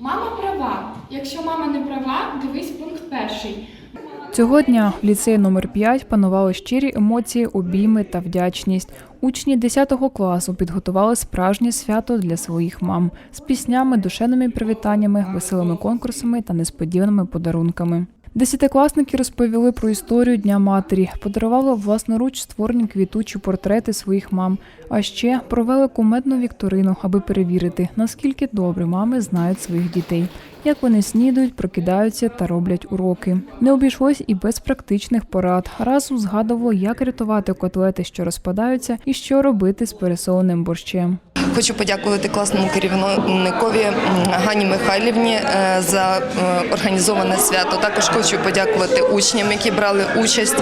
Мама права. Якщо мама не права, дивись пункт перший. Цього дня в ліцеї номер 5 панували щирі емоції, обійми та вдячність. Учні 10 класу підготували справжнє свято для своїх мам з піснями, душевними привітаннями, веселими конкурсами та несподіваними подарунками. Десятикласники розповіли про історію Дня матері, подарували власноруч створені квітучі портрети своїх мам, а ще провели кумедну вікторину, аби перевірити, наскільки добре мами знають своїх дітей, як вони снідують, прокидаються та роблять уроки. Не обійшлось і без практичних порад. Разом згадували, як рятувати котлети, що розпадаються, і що робити з пересоленим борщем. Хочу подякувати класному керівникові Гані Михайлівні е, за е, організоване свято. Також хочу подякувати учням, які брали участь.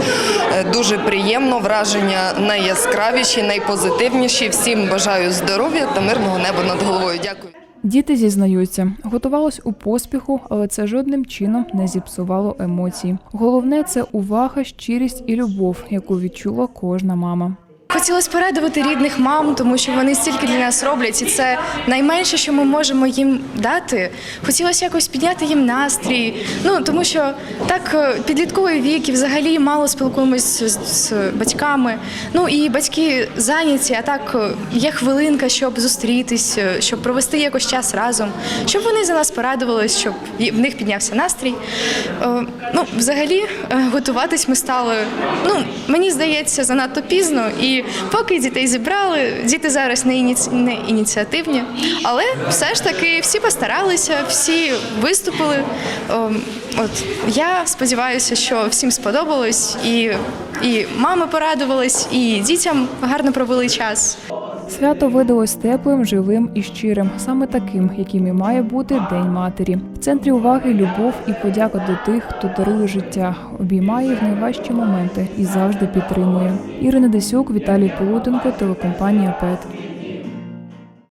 Е, Дуже приємно, враження найяскравіші, найпозитивніші. Всім бажаю здоров'я та мирного неба над головою. Дякую. Діти зізнаються, готувалось у поспіху, але це жодним чином не зіпсувало емоцій. Головне це увага, щирість і любов, яку відчула кожна мама. Хотілося порадувати рідних мам, тому що вони стільки для нас роблять, і це найменше, що ми можемо їм дати. Хотілося якось підняти їм настрій. Ну тому що так е, підлітковий вік і взагалі мало спілкуємось з, з батьками. Ну і батьки зайняті, а так е, є хвилинка, щоб зустрітись, е, щоб провести якось час разом, щоб вони за нас порадувались, щоб в них піднявся настрій. Ну, взагалі, готуватись ми стали. Ну, мені здається, занадто пізно. І поки дітей зібрали, діти зараз не, ініці... не ініціативні, але все ж таки всі постаралися, всі виступили. Ем, От я сподіваюся, що всім сподобалось, і, і мами порадувались, і дітям гарно провели час. Свято видалось теплим, живим і щирим, саме таким, яким і має бути День матері. В центрі уваги любов і подяка до тих, хто дарує життя, обіймає в найважчі моменти і завжди підтримує. Ірина Десюк, Віталій Полутенко, телекомпанія ПЕТ.